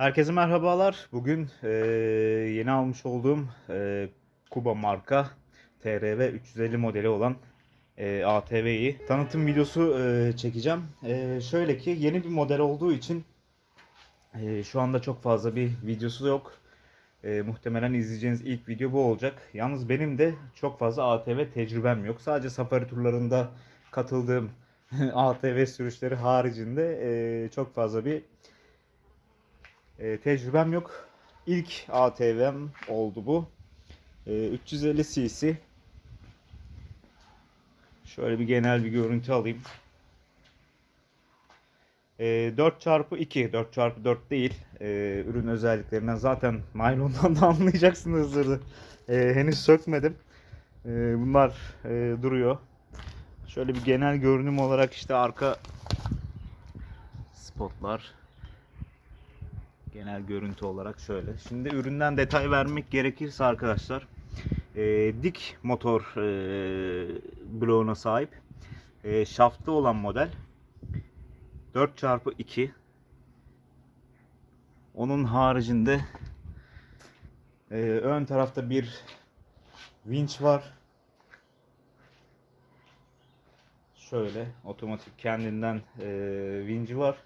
Herkese merhabalar. Bugün eee, yeni almış olduğum eee, Kuba marka TRV 350 modeli olan eee, ATV'yi tanıtım videosu eee, çekeceğim. Eee, şöyle ki yeni bir model olduğu için eee, şu anda çok fazla bir videosu yok. Eee, muhtemelen izleyeceğiniz ilk video bu olacak. Yalnız benim de çok fazla ATV tecrübem yok. Sadece safari turlarında katıldığım ATV sürüşleri haricinde eee, çok fazla bir e, tecrübem yok. İlk ATV'm oldu bu. E, 350 cc. Şöyle bir genel bir görüntü alayım. E, 4x2, 4x4 değil. E, ürün özelliklerinden zaten naylondan da anlayacaksınızdır. E, henüz sökmedim. E, bunlar e, duruyor. Şöyle bir genel görünüm olarak işte arka spotlar, Genel görüntü olarak şöyle. Şimdi üründen detay vermek gerekirse arkadaşlar e, dik motor e, bloğuna sahip e, şaftlı olan model 4x2 onun haricinde e, ön tarafta bir vinç var. Şöyle otomatik kendinden e, vinci var.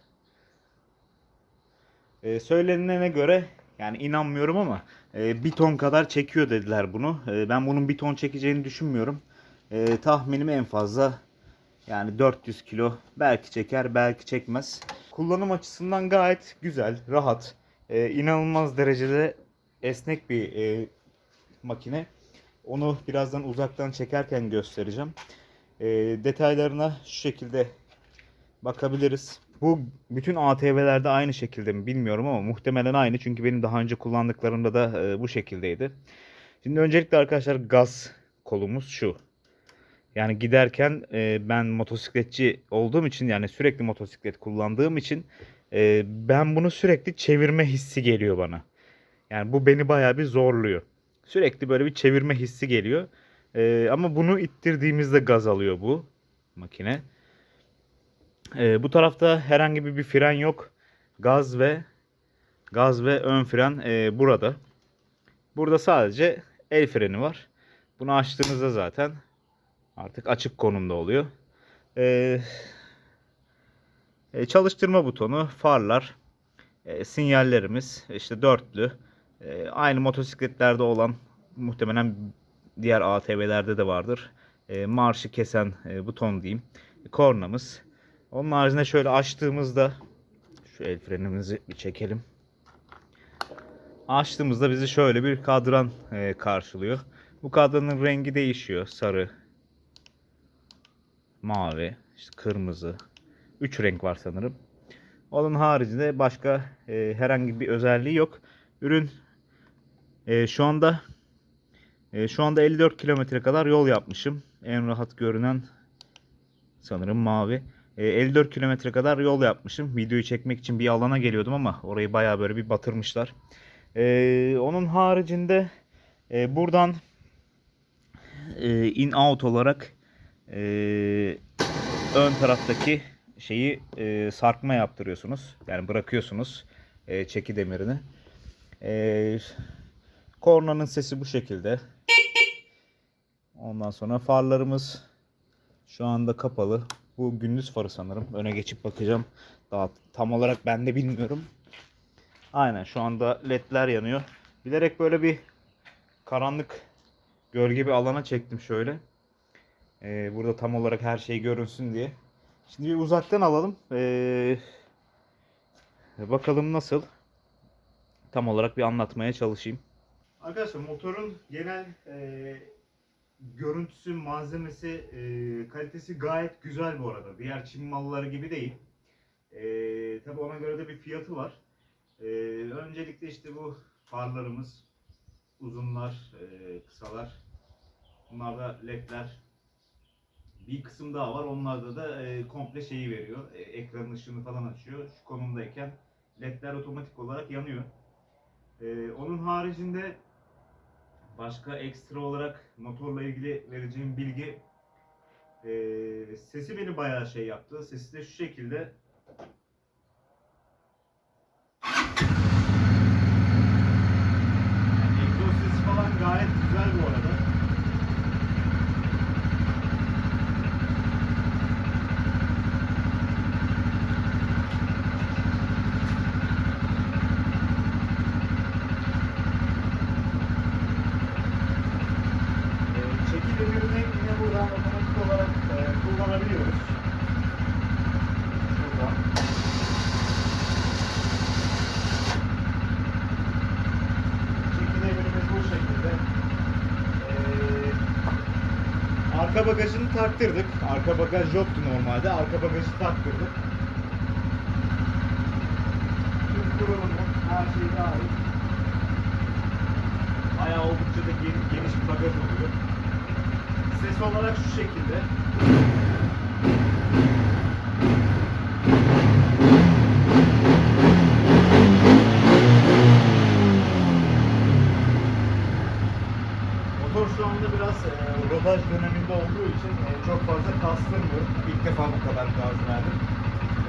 E, söylenene göre yani inanmıyorum ama e, bir ton kadar çekiyor dediler bunu. E, ben bunun bir ton çekeceğini düşünmüyorum. E, tahminim en fazla yani 400 kilo belki çeker belki çekmez. Kullanım açısından gayet güzel, rahat, e, inanılmaz derecede esnek bir e, makine. Onu birazdan uzaktan çekerken göstereceğim. E, detaylarına şu şekilde bakabiliriz. Bu bütün ATV'lerde aynı şekilde mi bilmiyorum ama muhtemelen aynı. Çünkü benim daha önce kullandıklarımda da e, bu şekildeydi. Şimdi öncelikle arkadaşlar gaz kolumuz şu. Yani giderken e, ben motosikletçi olduğum için yani sürekli motosiklet kullandığım için e, ben bunu sürekli çevirme hissi geliyor bana. Yani bu beni bayağı bir zorluyor. Sürekli böyle bir çevirme hissi geliyor. E, ama bunu ittirdiğimizde gaz alıyor bu makine. Ee, bu tarafta herhangi bir, bir fren yok. Gaz ve gaz ve ön fren e, burada. Burada sadece el freni var. Bunu açtığınızda zaten artık açık konumda oluyor. Ee, e, çalıştırma butonu, farlar, e, sinyallerimiz, işte dörtlü. E, aynı motosikletlerde olan muhtemelen diğer ATV'lerde de vardır. E, marşı kesen e, buton diyeyim. Kornamız. Onun haricinde şöyle açtığımızda şu el frenimizi bir çekelim. Açtığımızda bizi şöyle bir kadran e, karşılıyor. Bu kadranın rengi değişiyor. Sarı, mavi, işte kırmızı. 3 renk var sanırım. Onun haricinde başka e, herhangi bir özelliği yok. Ürün e, şu anda e, şu anda 54 kilometre kadar yol yapmışım. En rahat görünen sanırım mavi. E, 54 kilometre kadar yol yapmışım. Videoyu çekmek için bir alana geliyordum ama orayı bayağı böyle bir batırmışlar. E, onun haricinde e, buradan e, in out olarak e, ön taraftaki şeyi e, sarkma yaptırıyorsunuz. Yani bırakıyorsunuz e, çeki demirini. E, kornanın sesi bu şekilde. Ondan sonra farlarımız şu anda kapalı. Bu gündüz farı sanırım. Öne geçip bakacağım. Daha tam olarak ben de bilmiyorum. Aynen şu anda ledler yanıyor. Bilerek böyle bir karanlık gölge bir alana çektim şöyle. Ee, burada tam olarak her şey görünsün diye. Şimdi bir uzaktan alalım. Ee, bakalım nasıl. Tam olarak bir anlatmaya çalışayım. Arkadaşlar motorun genel e, görüntüsü, malzemesi, e, kalitesi gayet güzel bu arada. Diğer Çin malları gibi değil. E, tabi ona göre de bir fiyatı var. E, öncelikle işte bu farlarımız, uzunlar, e, kısalar. Bunlar da ledler. Bir kısım daha var. Onlarda da e, komple şeyi veriyor. E, ekranın ışığını falan açıyor. Şu konumdayken ledler otomatik olarak yanıyor. E, onun haricinde Başka ekstra olarak motorla ilgili vereceğim bilgi e, sesi beni bayağı şey yaptı. Sesi de şu şekilde yani egzoz sesi falan gayet güzel bu arada. Bagajını taktırdık. Arka bagaj yoktu normalde. Arka bagajı taktırdık. Tüm kurulumu, her şey dahil. Bayağı oldukça da geniş, geniş bir bagaj oluyor. Ses olarak şu şekilde. Motor şu anda biraz e, rodaj döneminde olduğu için e, çok fazla kastırmıyor. İlk defa bu kadar gaz verdim.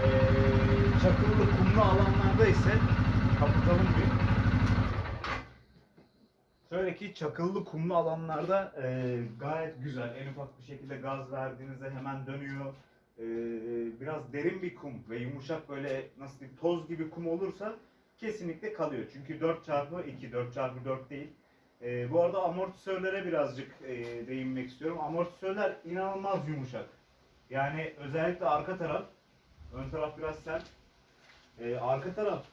E, çakıllı kumlu alanlarda ise kapatalım bir. Şöyle ki çakıllı kumlu alanlarda e, gayet güzel. En ufak bir şekilde gaz verdiğinizde hemen dönüyor. E, biraz derin bir kum ve yumuşak böyle nasıl diyeyim toz gibi kum olursa kesinlikle kalıyor. Çünkü 4x2, 4x4 değil. E, bu arada amortisörlere birazcık e, değinmek istiyorum. Amortisörler inanılmaz yumuşak. Yani özellikle arka taraf, ön taraf biraz sert. E, arka taraf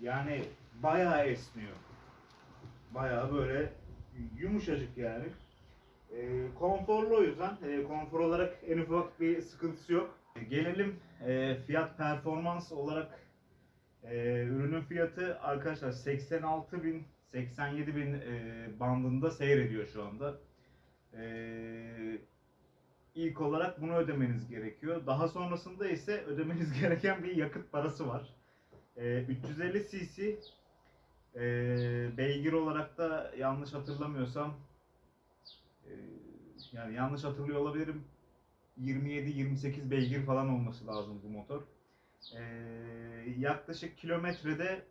yani bayağı esniyor. Bayağı böyle yumuşacık yani. E, konforlu o yüzden. E, konfor olarak en ufak bir sıkıntısı yok. Gelelim e, fiyat performans olarak e, ürünün fiyatı arkadaşlar 86 bin 87 bin e, bandında seyrediyor şu anda. E, ilk olarak bunu ödemeniz gerekiyor. Daha sonrasında ise ödemeniz gereken bir yakıt parası var. E, 350 cc e, beygir olarak da yanlış hatırlamıyorsam e, yani yanlış hatırlıyor olabilirim 27-28 beygir falan olması lazım bu motor. E, yaklaşık kilometrede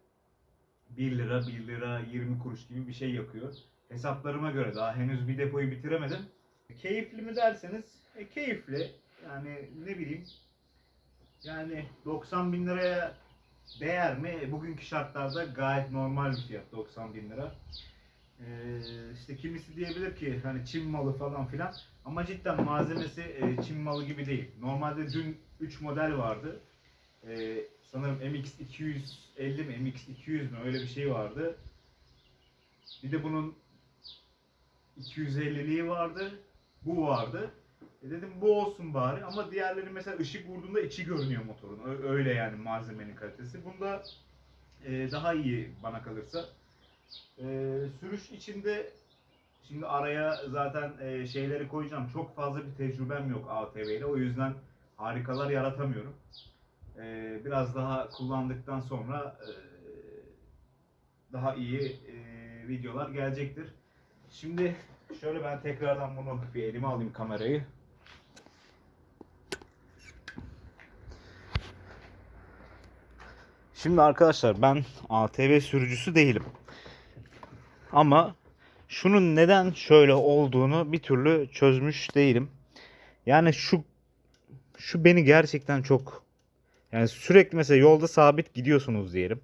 1 lira, 1 lira 20 kuruş gibi bir şey yakıyor. Hesaplarıma göre daha henüz bir depoyu bitiremedim. Keyifli mi derseniz e, keyifli. Yani ne bileyim yani 90 bin liraya değer mi? E, Bugünkü şartlarda gayet normal bir fiyat 90 bin lira. Ee, işte kimisi diyebilir ki hani Çin malı falan filan ama cidden malzemesi e, Çin malı gibi değil. Normalde dün 3 model vardı. Ee, sanırım MX 250 mi MX 200 mü öyle bir şey vardı. Bir de bunun 250'liği vardı. Bu vardı. E dedim bu olsun bari ama diğerleri mesela ışık vurduğunda içi görünüyor motorun. Öyle yani malzemenin kalitesi. Bunda e, daha iyi bana kalırsa. E, sürüş içinde şimdi araya zaten e, şeyleri koyacağım. Çok fazla bir tecrübem yok ATV ile. O yüzden harikalar yaratamıyorum. E, biraz daha kullandıktan sonra e, daha iyi e, videolar gelecektir. Şimdi şöyle ben tekrardan bunu bir elime alayım kamerayı. Şimdi arkadaşlar ben ATV sürücüsü değilim. Ama şunun neden şöyle olduğunu bir türlü çözmüş değilim. Yani şu şu beni gerçekten çok yani sürekli mesela yolda sabit gidiyorsunuz diyelim.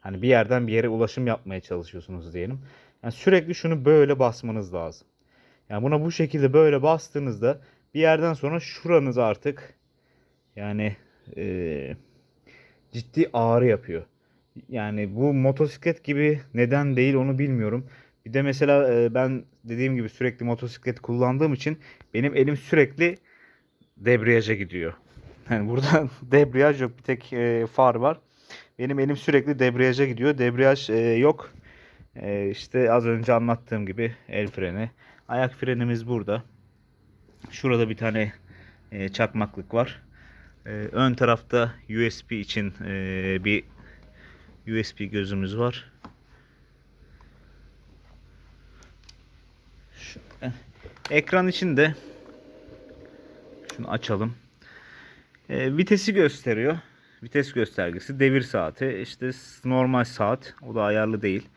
Hani bir yerden bir yere ulaşım yapmaya çalışıyorsunuz diyelim. Yani sürekli şunu böyle basmanız lazım. Yani buna bu şekilde böyle bastığınızda bir yerden sonra şuranız artık yani eee, ciddi ağrı yapıyor. Yani bu motosiklet gibi neden değil onu bilmiyorum. Bir de mesela e, ben dediğim gibi sürekli motosiklet kullandığım için benim elim sürekli debriyaja gidiyor. Yani burada debriyaj yok bir tek e, far var. Benim elim sürekli debriyaja gidiyor. Debriyaj e, yok. E, işte az önce anlattığım gibi el freni. Ayak frenimiz burada. Şurada bir tane e, çakmaklık var. E, ön tarafta USB için e, bir USB gözümüz var. Şu, eh, ekran içinde şunu açalım. E, vitesi gösteriyor. Vites göstergesi, devir saati, işte normal saat, o da ayarlı değil.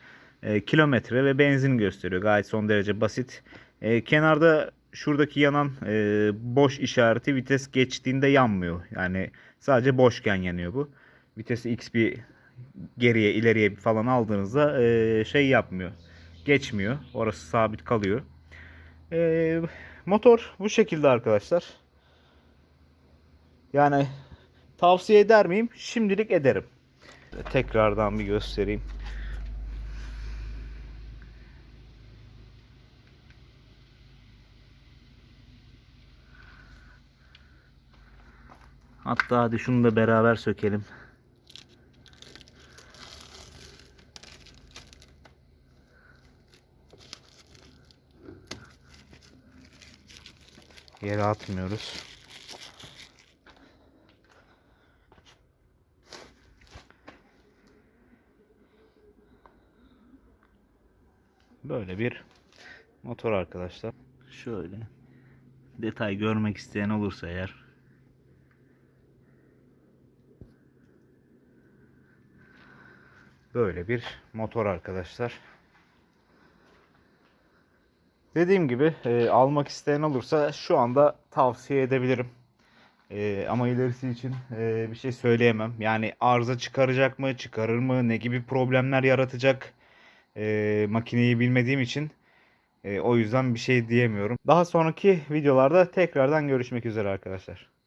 e, kilometre ve benzin gösteriyor. Gayet son derece basit. E, kenarda şuradaki yanan e, boş işareti vites geçtiğinde yanmıyor. Yani sadece boşken yanıyor bu. Vitesi x bir geriye ileriye falan aldığınızda e, şey yapmıyor. Geçmiyor. Orası sabit kalıyor. E, motor bu şekilde arkadaşlar. Yani tavsiye eder miyim? Şimdilik ederim. Tekrardan bir göstereyim. Hatta hadi şunu da beraber sökelim. Yere atmıyoruz. Böyle bir motor arkadaşlar. Şöyle detay görmek isteyen olursa eğer böyle bir motor arkadaşlar. Dediğim gibi e, almak isteyen olursa şu anda tavsiye edebilirim. E, ama ilerisi için e, bir şey söyleyemem. Yani arıza çıkaracak mı, çıkarır mı, ne gibi problemler yaratacak e, makineyi bilmediğim için e, o yüzden bir şey diyemiyorum. Daha sonraki videolarda tekrardan görüşmek üzere arkadaşlar.